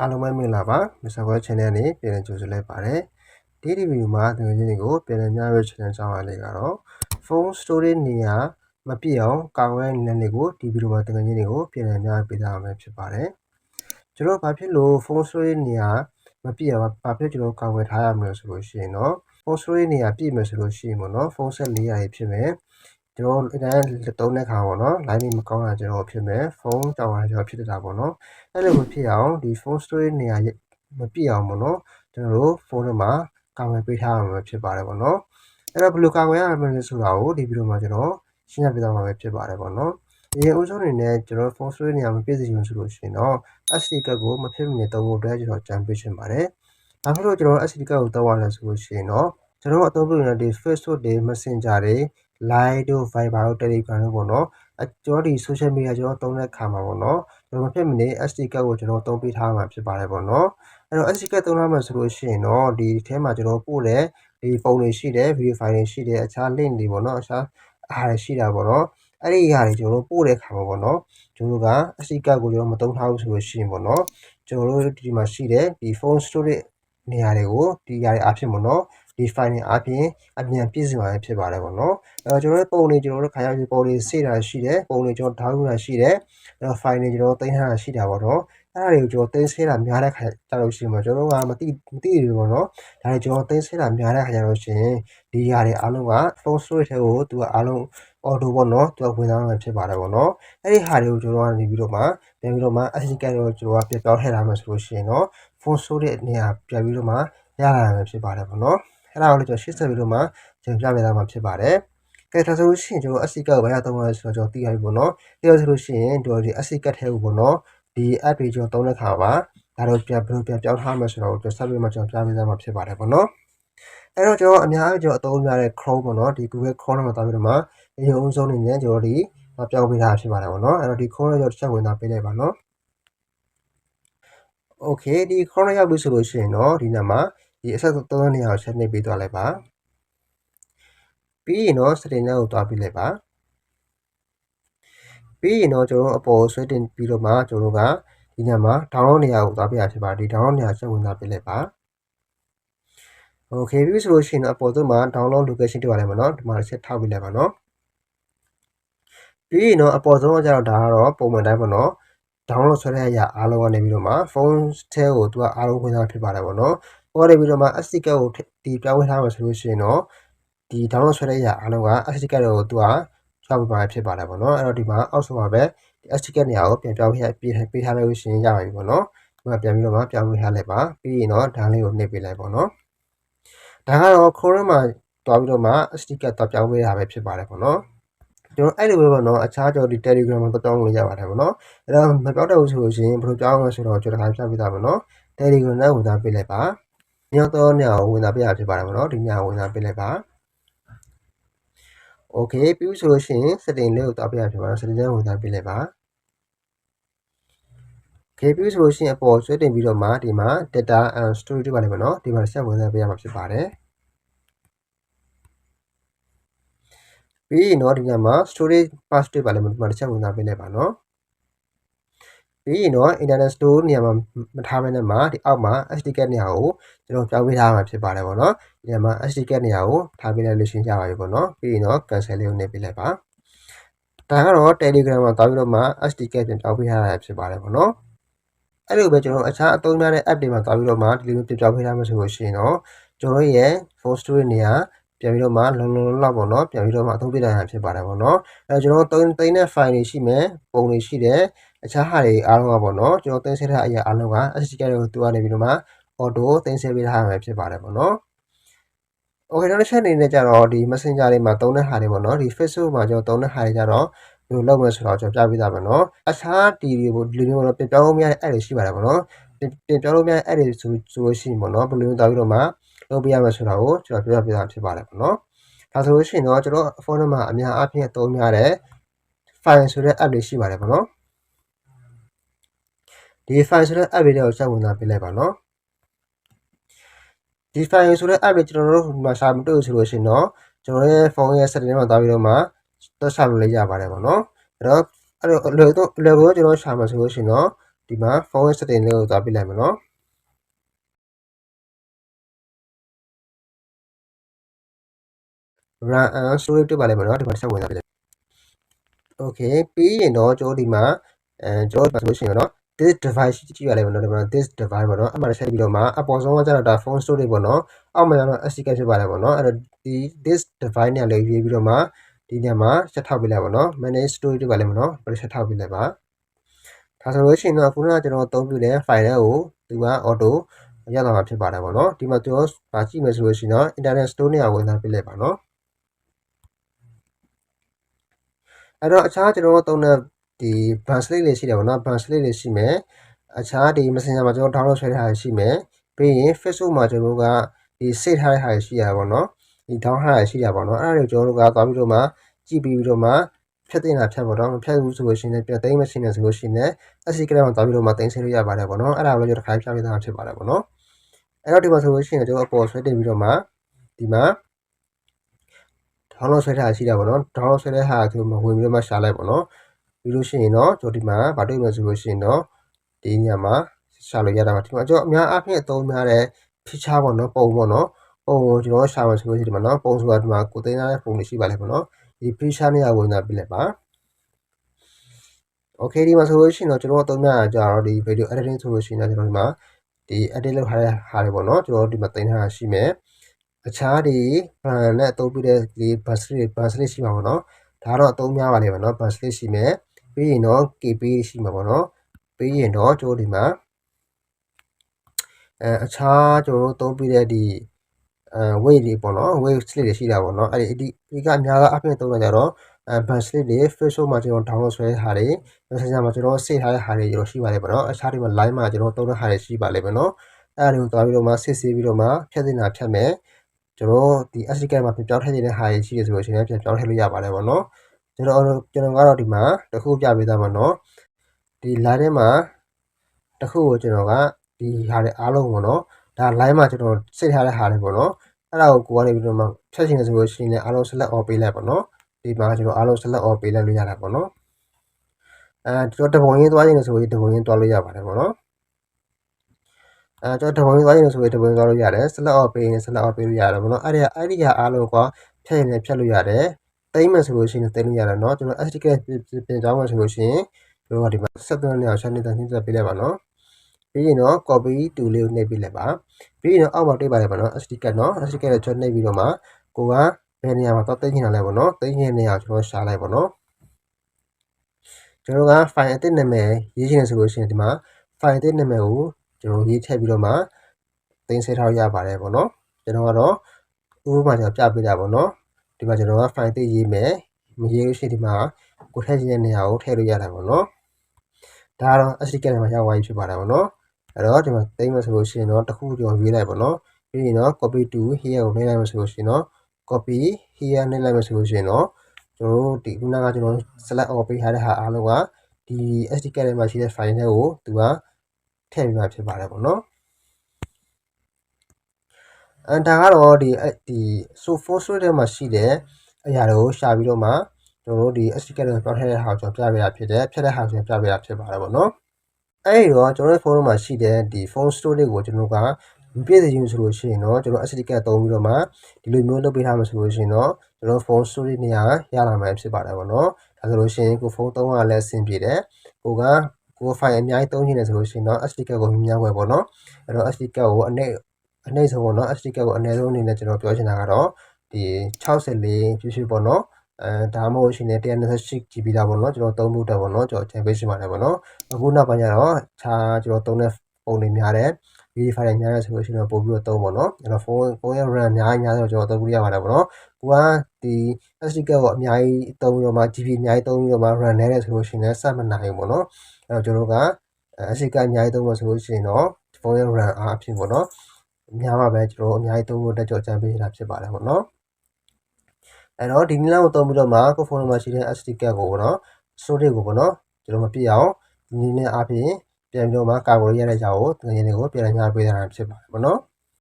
အားလုံးပဲမင်္ဂလာပါ Mr. Web Channel နဲ့ပြန်လည်ကြိုဆိုလိုက်ပါတယ်ဒီဒီဗီဒီယိုမှာတကယ်ချင်းတွေကိုပြန်လည်များရ channel ကြောင်းရလေးကတော့ phone storage နေရာမပြည့်အောင်ကာကွယ်နည်းတွေကိုဒီဗီဒီယိုမှာတကယ်ချင်းတွေကိုပြန်လည်များပေးထားမှာဖြစ်ပါတယ်ကျွန်တော်ဘာဖြစ်လို့ phone storage နေရာမပြည့်အောင်ဘာဖြစ်ကျွန်တော်ကာကွယ်ထားရမလဲဆိုလို့ရှိရင်တော့ phone storage နေရာပြည့်မယ်ဆိုလို့ရှိရင်ပေါ့နော်ဖုန်းဆက်400ရေးဖြစ်မယ် ကျွန်တော်အတိုင်းသုံးတဲ့ခါပေါ့နော် line မကောင်းတာကျွန်တော်ဖြစ်မယ်ဖုန်းတောင်းတာကျွန်တော်ဖြစ်တာပေါ့နော်အဲ့လိုမဖြစ်အောင်ဒီ phone storage နေရာမပြည့်အောင်ပေါ့နော်ကျွန်တော်တို့ဖုန်းထဲမှာကာကွယ်ပေးထားရမှာဖြစ်ပါတယ်ပေါ့နော်အဲ့တော့ဘယ်လိုကာကွယ်ရမလဲဆိုတာကိုဒီဗီဒီယိုမှာကျွန်တော်ရှင်းပြပေးသွားမှာဖြစ်ပါတယ်ပေါ့နော်ဒီအုပ်စုအနေနဲ့ကျွန်တော် phone storage နေရာမပြည့်စုံဘူးဆိုလို့ရှိရင်တော့ SD card ကိုမဖြစ်မနေသုံးဖို့အတွက်ကျွန်တော်ကြံပေးချင်ပါတယ်။ဘာဖြစ်လို့ကျွန်တော် SD card ကိုသုံးရလဲဆိုလို့ရှိရင်တော့ကျွန်တော်အသုံးပြုနေတဲ့ဒီ Facebook တွေ Messenger တွေ Line တို့ Viber တို့ Telegram တို့ပေါ့နော်။အကျွန်တော်ဒီ social media ကျွန်တော်သုံးတဲ့ခါမှာပေါ့နော်။ကျွန်တော်မဖြစ်မနေ SD card ကိုကျွန်တော်သုံးပေးထားမှာဖြစ်ပါတယ်ပေါ့နော်။အဲ့တော့ SD card သုံးရမှာဆိုလို့ရှိရင်တော့ဒီထဲမှာကျွန်တော်ပို့တဲ့ဒီပုံတွေရှိတယ် video file တွေရှိတယ်အခြား link တွေပေါ့နော်အခြားအားတွေရှိတာပေါ့နော်။အဲ့ဒီဟာတွေကျွန်တော်ပို့တဲ့ခါမှာပေါ့နော်။ကျွန်တော်က SD card ကိုကျွန်တော်မသုံးထားဘူးဆိုလို့ရှိရင်ပေါ့နော်။ကျွန်တော်တို့ဒီမှာရှိတဲ့ဒီ phone storage နေရာတွေကိုဒီຢာတွေအဖြစ်ပေါ့နော် ဒီ file တွေအပြင်အမြန်ပြည့်စုံရဖြစ်ပါတယ်ပေါ့နော်အဲတော့ကျွန်တော်တို့ပုံတွေကျွန်တော်တို့ခါရစီပုံတွေစေတာရှိတယ်ပုံတွေကျွန်တော်ထောက်ရတာရှိတယ်အဲတော့ file တွေကျွန်တော်တင်ထားတာရှိတာပေါ့နော်အဲ့ဒါတွေကိုကျွန်တော်တင်ဆဲတာများတဲ့ခါကြလို့ရှိရင်ကျွန်တော်ကမသိမသိဘူးပေါ့နော်ဒါတွေကျွန်တော်တင်ဆဲတာများတဲ့ခါကြလို့ရှိရင်ဒီຢာတွေအားလုံးက phone storage ထဲကိုသူကအားလုံး auto ပေါ့နော်သူကဝင်သွားမှာဖြစ်ပါတယ်ပေါ့နော်အဲ့ဒီဟာတွေကိုကျွန်တော်ကနေပြီးတော့မှပြန်ပြီးတော့မှ SD card ကိုကျွန်တော်ကပြပြောင်းထည့်ထားမှာဆိုလို့ရှိရင်တော့ phone storage နေရာပြန်ပြီးတော့မှရလာမှာဖြစ်ပါတယ်ပေါ့နော် အဲ့ဒါကိုလည်းကျွန်တော်ရှင်းဆက်ပြီးတော့မှကျွန်တော်ပြပြသားမှာဖြစ်ပါတယ်ကဲဒါဆိုလို့ရှိရင်ကျွန်တော် SD card ကိုဘာရသုံးရလဲဆိုတော့ကျွန်တော်သိရပြီပေါ့နော်ပြီးတော့ဆိုလို့ရှိရင်တို့ဒီ SD card ထဲကိုပေါ့နော်ဒီ app တွေကျွန်တော်သုံးတဲ့ခါပါဒါတော့ပြန်ဘယ်လိုပြန်ပြောင်းထားမှာဆိုတော့ကျွန်တော်ဆက်ပြီးမှကျွန်တော်ပြပြသားမှာဖြစ်ပါတယ်ပေါ့နော်အဲ့တော့ကျွန်တော်အများကြီးကျွန်တော်အသုံးများတဲ့ Chrome ပေါ့နော်ဒီ Google Chrome မှာတာပြီးတော့မှအရင်အဆုံးနေနဲ့ကျွန်တော်ဒီပြောင်းပေးထားဖြစ်ပါတယ်ပေါ့နော်အဲ့တော့ဒီ Chrome ရောတစ်ချက်ဝင်သားပေးလိုက်ပါနော် Okay ဒီ Chrome ရောက်ပြီဆိုလို့ရှိရင်တော့ဒီညမှာ ဒီအဆက်သုံးနေရာကိုချက်နေပေးသွားလိုက်ပါပြီးရင်တော့ setting ကိုတွားပြီးလိုက်ပါပြီးရင်တော့ကျွန်တော်အပေါ်ဆွဲတင်ပြီးတော့မှကျွန်တော်ကဒီညမှာ download နေရာကိုသွားပြရဖြစ်ပါဒီ download နေရာချက်ဝင်သွားပေးလိုက်ပါโอเคပြီဆိုလို့ရှိရင်တော့အပေါ်သို့မှာ download location တွေ့ရတယ်မနော်ဒီမှာဆက်ထောက်ပြီးလိုက်ပါနော်ပြီးရင်တော့အပေါ်ဆုံးကကျတော့ဒါကတော့ပုံမှန်တိုင်းပေါ့နော် download ဆွဲတဲ့အရာအားလုံးကနေပြီးတော့မှဖုန်းထဲကိုသူကအားလုံးဝင်သွားဖြစ်ပါတယ်ပေါ့နော်။ ပေါ်နေပြီးတော့မှ SD card ကိုဒီပြောင်းဝင်ထားမှာဆိုလို့ရှိရင်တော့ဒီ download ဆွဲတဲ့အရာအားလုံးက SD card ကိုသူကချောက်ပြပါဖြစ်ပါတယ်ပေါ့နော်။အဲ့တော့ဒီမှာအောက်ဆုံးမှာပဲဒီ SD card နေရာကိုပြန်ပြောင်းပေးပေးပေးထားလို့ရှိရင်ရပါပြီပေါ့နော်။ဒီမှာပြန်ပြီးတော့မှပြောင်းပေးထားလိုက်ပါ။ပြီးရင်တော့ဒါလေးကိုနှိပ်ပေးလိုက်ပေါ့နော်။ဒါကတော့ Chrome မှာတွားပြီးတော့မှ SD card တော့ပြောင်းပေးတာပဲဖြစ်ပါတယ်ပေါ့နော်။ကျွန်တော်အဲ့လိုပဲပေါ့နော်အခြားကျွန်တော်ဒီ Telegram မှာတောင်းလို့ရပါတယ်ပေါ့နော်အဲ့တော့မပြောတော့ဘူးဆိုလို့ရှိရင်ဘယ်လိုကြောင်းလဲဆိုတော့ကျွန်တော်တစ်ခါပြပြသားပါနော် Telegram နဲ့ဝင်သားပေးလိုက်ပါ ညတော့ညကိုဝင်သားပေးရဖြစ်ပါတယ်ပေါ့နော်ဒီညဝင်သားပေးလိုက်ပါ Okay ပြီးဆိုလို့ရှိရင် setting လေးကိုတောက်ပြရဖြစ်ပါတယ် setting နဲ့ဝင်သားပေးလိုက်ပါ Okay ပြီးဆိုလို့ရှိရင်အပေါ်ဆွဲတင်ပြီးတော့မှဒီမှာ data and storage တွေပါလိမ့်မယ်နော်ဒီမှာဆက်ဝင်သားပေးရမှာဖြစ်ပါတယ်ပြီးရင်တော့ဒီညမှာ storage pass တွေပါလိမ့်မယ်ဒီမှာတစ်ချက်ဝင်သားပေးလိုက်ပါနော် ပြီးရင်တော့ internet store နေရာမှာမထားဘဲနဲ့မှာဒီအောက်မှာ SD card နေရာကိုကျွန်တော်ပြောင်းပေးထားမှာဖြစ်ပါတယ်ပေါ့နော်ဒီနေရာမှာ SD card နေရာကိုထားပေးလိုက်လို့ရှင်းကြပါပြီပေါ့နော်ပြီးရင်တော့ cancel လေးကိုနှိပ်ပေးလိုက်ပါဒါကတော့ Telegram မှာတောင်းပြီးတော့မှ SD card ပြန်ပြောင်းပေးထားတာဖြစ်ပါတယ်ပေါ့နော်အဲ့လိုပဲကျွန်တော်အခြားအသုံးများတဲ့ app တွေမှာတောင်းပြီးတော့မှဒီလိုမျိုးပြောင်းပေးထားမှာဆိုလို့ရှိရင်တော့ကျွန်တော်ရဲ့ phone storage နေရာပြန်ပြီးတော့မှလုံလုံလောက်ပေါ့နော်ပြန်ပြီးတော့မှအသုံးပြနိုင်တာဖြစ်ပါတယ်ပေါ့နော်အဲကျွန်တော်သုံးသိမ်းတဲ့ file တွေရှိမယ်ပုံတွေရှိတယ် အခြားဟာတွေအားလုံးကပေါ့နော်ကျွန်တော်သိမ်းဆည်းထားတဲ့အရာအားလုံးက SD card ကိုတူကနေပြီးတော့မှ auto သိမ်းဆည်းပေးထားမှာဖြစ်ပါတယ်ပေါ့နော် Okay နောက်တစ်ချက်အနေနဲ့ကြတော့ဒီ Messenger တွေမှာသုံးတဲ့ဟာတွေပေါ့နော်ဒီ Facebook မှာကျွန်တော်သုံးတဲ့ဟာတွေကြတော့ဘယ်လိုလုပ်မလဲဆိုတော့ကျွန်တော်ပြပေးသားပါနော်အခြားဒီဒီလိုမျိုးတော့ပြန်ပြောင်းလို့မရတဲ့ app တွေရှိပါတယ်ပေါ့နော်ပြန်ပြောင်းလို့မရတဲ့ app တွေဆိုဆိုလို့ရှိရင်ပေါ့နော်ဘယ်လိုမျိုးတောက်ပြီးတော့မှလုပ်ပြရမယ်ဆိုတာကိုကျွန်တော်ပြောပြပေးတာဖြစ်ပါတယ်ပေါ့နော်ဒါဆိုလို့ရှိရင်တော့ကျွန်တော်ဖုန်းထဲမှာအများအားဖြင့်အသုံးများတဲ့ file ဆိုတဲ့ app တွေရှိပါတယ်ပေါ့နော် ဒီ file ဆိုတဲ့ app တွေကိုဆက်ဝင်လာပေးလိုက်ပါနော်ဒီ file ဆိုတဲ့ app တွေကျွန်တော်တို့မှာရှာမတွေ့ဆိုလို့ရှိရင်တော့ကျွန်တော်ရဲ့ဖုန်းရဲ့ setting ထဲမှာသွားပြီးတော့မှတက်ရှာလို့လည်းရပါတယ်ပေါ့နော်အဲ့တော့အဲ့လိုအလွယ်တော့အလွယ်ကိုကျွန်တော်ရှာမှာဆိုလို့ရှိရင်တော့ဒီမှာ phone setting လေးကိုသွားပြလိုက်မယ်နော် run and storage တွေ့ပါလိမ့်မယ်နော်ဒီမှာတစ်ချက်ဝင်လာပြီ okay ပြီးရင်တော့ကျွန်တော်ဒီမှာအဲကျွန်တော်ပါဆိုရှင်နော် this device ကြည့်ရလိမ့်မယ်နော်ဒီမှာ this device ပေါ့နော်အမှန်ဆက်ပြီးတော့မှအပေါ်ဆုံးကကျတော့ဒါ phone storage ပေါ့နော်အောက်မှာကျတော့ SD card ဖြစ်ပါတယ်ပေါ့နော်အဲ့တော့ဒီ this device နဲ့လည်းရေးပြီးတော့မှဒီညမှာချက်ထောက်ပေးလိုက်ပါနော် manage storage တွေ့ပါလိမ့်မယ်နော်ဘယ်ချက်ထောက်ပေးလိုက်ပါဒါဆိုလို့ရှိရင်တော့ခုနကကျွန်တော်အသုံးပြုတဲ့ file တွေကိုဒီမှာ auto ရတော့မှာဖြစ်ပါတယ်ပေါ့နော်ဒီမှာကျွန်တော်ဗာကြည့်မယ်ဆိုလို့ရှိရင်တော့ internet store နေရာဝင်သားပေးလိုက်ပါနော်အဲ့တော့အခြားကျွန်တော်တို့သုံးတဲ့ ဒီ band slate တွေရှိတယ်ပေါ့နော် band slate တွေရှိမယ်အခြားဒီ messenger မှာကျွန်တော် download ဆွဲထားတာရှိမယ်ပြီးရင် facebook မှာကျွန်တော်တို့ကဒီ save ထားတဲ့ဟာရှိရပါပေါ့နော်ဒီ down ထားတာရှိရပါပေါ့နော်အဲ့ဒါတွေကျွန်တော်တို့ကသွားပြီးတော့မှကြည့်ပြီးပြီးတော့မှဖြတ်တင်တာဖြတ်ပေါ့နော်မဖြတ်ဘူးဆိုလို့ရှိရင်ပြန်သိမ်းမရှိနေဆိုလို့ရှိရင် SC ကလေးမှာသွားပြီးတော့မှတင်ဆင်းလို့ရပါတယ်ပေါ့နော်အဲ့ဒါကိုလည်းကျွန်တော်တစ်ခါဖြတ်ပေးသားဖြစ်ပါတယ်ပေါ့နော်အဲ့တော့ဒီမှာဆိုလို့ရှိရင်ကျွန်တော်အပေါ်ဆွဲတင်ပြီးတော့မှဒီမှာ download ဆွဲထားရှိတာပေါ့နော် download ဆွဲတဲ့ဟာကိုဝင်ပြီးတော့မှရှာလိုက်ပေါ့နော် ပြီးလို့ရှိရင်တော့ကျွန်တော်ဒီမှာဗာတွေ့မယ်ဆိုလို့ရှိရင်တော့ဒီညမှာရှာလို့ရတာပါဒီမှာကျွန်တော်အများအားဖြင့်အသုံးများတဲ့ feature ပေါ့နော်ပုံပေါ့နော်ပုံကိုကျွန်တော်ရှာမယ်ဆိုလို့ရှိရင်ဒီမှာနော်ပုံဆိုတာဒီမှာကိုသိမ်းထားတဲ့ပုံတွေရှိပါလေပေါ့နော်ဒီ feature နဲ့ဝင်လာပြလိုက်ပါ okay ဒီမှာဆိုလို့ရှိရင်တော့ကျွန်တော်အသုံးများကြတော့ဒီ video editing ဆိုလို့ရှိရင်တော့ကျွန်တော်ဒီမှာဒီ edit လုပ်ထားတဲ့ဟာတွေပေါ့နော်ကျွန်တော်ဒီမှာသိမ်းထားတာရှိမယ်အခြားဒီဘန်နဲ့အသုံးပြုတဲ့ဒီ bus တွေ bus လေးရှိမှာပေါ့နော်ဒါတော့အသုံးများပါလိမ့်မယ်နော် bus လေးရှိမယ် ပြီးရင်တော့ KP ရှိမှာပေါ့နော်ပြီးရင်တော့ကျွန်တော်ဒီမှာအဲအခြားကျွန်တော်တို့သုံးပြတဲ့ဒီအဲ weight တွေပေါ့နော် weight slip တွေရှိတာပေါ့နော်အဲ့ဒီဒီကအများကအပြင်သုံးတာကြတော့အဲ bus slip တွေ Facebook မှာကျွန်တော် download ဆွဲထားတာတွေ Messenger မှာကျွန်တော် save ထားတဲ့ဟာတွေကျွန်တော်ရှိပါလိမ့်မယ်နော်အခြားတွေမှာ line မှာကျွန်တော်သုံးတဲ့ဟာတွေရှိပါလိမ့်မယ်နော်အဲ့ဒါတွေကိုသွားပြီးတော့မှစစ်ဆေးပြီးတော့မှဖြတ်တင်တာဖြတ်မယ်ကျွန်တော်ဒီ SD card မှာပြန်ပြောင်းထည့်နေတဲ့ဟာတွေရှိရဆိုလို့ရှိရင်ပြန်ပြောင်းထည့်လို့ရပါတယ်ပေါ့နော် ကျွန်တော်ကျွန်တော်ကတော့ဒီမှာတခုပြပေးသားမှာနော်ဒီ line ထဲမှာတခုကိုကျွန်တော်ကဒီဟာတွေအားလုံးပေါ့နော်ဒါ line မှာကျွန်တော်စိတ်ထားတဲ့ဟာတွေပေါ့နော်အဲ့ဒါကိုကိုကနေပြီးတော့မှဖြတ်ချင်တယ်ဆိုလို့ရှိရင်လည်းအားလုံး select all ပေးလိုက်ပေါ့နော်ဒီမှာကျွန်တော်အားလုံး select all ပေးလိုက်လို့ရတာပေါ့နော်အဲကျွန်တော်တပုံရင်းသွားရင်ဆိုရင်တပုံရင်းသွားလို့ရပါတယ်ပေါ့နော်အဲကျွန်တော်တပုံရင်းသွားရင်ဆိုရင်တပုံရင်းသွားလို့ရတယ် select all ပေးရင် select all ပေးလို့ရတယ်ပေါ့နော်အဲ့ဒီအဲ့ဒီကအားလုံးကဖြတ်ရင်လည်းဖြတ်လို့ရတယ် တိမ့်မယ်ဆိုလို့ရှိရင်တိမ့်လို့ရတယ်เนาะကျွန်တော် SD card ပြင်ကြောင်းမယ်ဆိုလို့ရှိရင်ကျွန်တော်ကဒီမှာဆက်သွင်းနေအောင် channel တင်နှိမ့်ဆက်ပေးလိုက်ပါเนาะပြီးရင်တော့ copy to လေးကိုနှိပ်ပေးလိုက်ပါပြီးရင်တော့အောက်မှာတွေ့ပါတယ်ပေါ့နော် SD card เนาะ SD card ကိုကျွန်တော်နှိပ်ပြီးတော့မှကိုကဘယ်နေရာမှာတော့သိချင်တာလဲပေါ့နော်သိချင်တဲ့နေရာကိုကျွန်တော်ရှာလိုက်ပေါ့နော်ကျွန်တော်က file အသစ်နာမည်ရေးချင်တယ်ဆိုလို့ရှိရင်ဒီမှာ file အသစ်နာမည်ကိုကျွန်တော်ရေးထည့်ပြီးတော့မှတင်ဆက်ထားရပါတယ်ပေါ့နော်ကျွန်တော်ကတော့ဥပမာကျွန်တော်ပြပေးတာပေါ့နော် ဒီမှာကျွန်တော်က file အသစ်ရေးမယ်မရေးလို့ရှိရင်ဒီမှာကိုထည့်ချင်တဲ့နေရာကိုထည့်လို့ရတာပေါ့နော်ဒါကတော့ SD card မှာရောက်သွားပြီဖြစ်ပါတယ်ပေါ့နော်အဲ့တော့ဒီမှာသိမ်းမယ်ဆိုလို့ရှိရင်တော့တစ်ခုကျွန်တော်ရွေးလိုက်ပေါ့နော်ပြီးရင်တော့ copy to here ကိုနှိပ်လိုက်မယ်ဆိုလို့ရှိရင်တော့ copy here နှိပ်လိုက်မယ်ဆိုလို့ရှိရင်တော့ကျွန်တော်တို့ဒီခုနကကျွန်တော် select all ပေးထားတဲ့ဟာအားလုံးကဒီ SD card ထဲမှာရှိတဲ့ file တွေကိုသူကထည့်ပြီးမှဖြစ်ပါတယ်ပေါ့နော် အန်တာကတော့ဒီဒီ so for source ထဲမှာရှိတဲ့အရာတွေကိုရှာပြီးတော့မှကျွန်တော်တို့ဒီ SD card ကိုပြောင်းထည့်တဲ့ဟာကိုကျွန်တော်ပြပေးရဖြစ်တယ်ဖြတ်တဲ့ဟာကိုကျွန်တော်ပြပေးရဖြစ်ပါတယ်ပေါ့နော်အဲ့ဒီတော့ကျွန်တော်တို့ဖုန်းမှာရှိတဲ့ဒီ phone store တွေကိုကျွန်တော်ကမပြည့်စုံဘူးဆိုလို့ရှိရင်တော့ကျွန်တော် SD card သုံးပြီးတော့မှဒီလိုမျိုးလုပ်ပေးထားမှာဆိုလို့ရှိရင်တော့ကျွန်တော်ဖုန်း store နေရာရလာမှာဖြစ်ပါတယ်ပေါ့နော်ဒါဆိုလို့ရှိရင်ကိုဖုန်းသုံးရလဲအဆင်ပြေတယ်ကိုကကို file အများကြီးသုံးချင်တယ်ဆိုလို့ရှိရင်တော့ SD card ကိုများဝယ်ပေါ့နော်အဲ့တော့ SD card ကိုအနေ အနှိမ့်ဆုံးပေါ့နော် SD card ကိုအနည်းဆုံးအနေနဲ့ကျွန်တော်ပြောချင်တာကတော့ဒီ64ဖြစ်ဖြစ်ပေါ့နော်အဲဒါမှမဟုတ်ရှင်လည်း 128 GB တာပေါ့နော်ကျွန်တော်သုံးဖို့တက်ပေါ့နော်ကျွန်တော်ချိန်ပေးရှင်ပါတယ်ပေါ့နော်အခုနောက်ပိုင်းကျတော့ခြားကျွန်တော်သုံးတဲ့ပုံတွေများတယ် verify တွေများတယ်ဆိုလို့ရှိရင်ပို့ပြီးတော့သုံးပေါ့နော်ကျွန်တော်ဖုန်းဖုန်းရဲ့ RAM အများကြီးများဆိုကျွန်တော်သုံးလို့ရပါတယ်ပေါ့နော်ကိုကဒီ SD card ကိုအများကြီးသုံးပြီးတော့မှ GB အများကြီးသုံးပြီးတော့မှ RAM နဲ့တယ်ဆိုလို့ရှိရင်လည်းစမနိုင်ဘူးပေါ့နော်အဲ့တော့ကျွန်တော်က SD card အများကြီးသုံးလို့ဆိုလို့ရှိရင်တော့ဖုန်းရဲ့ RAM အားအဖြစ်ပေါ့နော် များမှာပဲကျွန်တော်အများကြီးသုံးဖို့တက်ကြော်ကြံပေးတာဖြစ်ပါတယ်ပေါ့နော်အဲ့တော့ဒီနည်းလမ်းကိုသုံးပြီးတော့မှကိုဖုန်းမှာရှိတဲ့ SD card ကိုပေါ့နော် storage ကိုပေါ့နော်ကျွန်တော်မပြည့်အောင်ဒီနည်းနဲ့အားဖြင့်ပြန်ပြီးတော့မှကာကွယ်ရတဲ့ကြောင်ကိုငွေရင်းတွေကိုပြန်လည်ညာပေးတာဖြစ်ပါတယ်ပေါ့နော်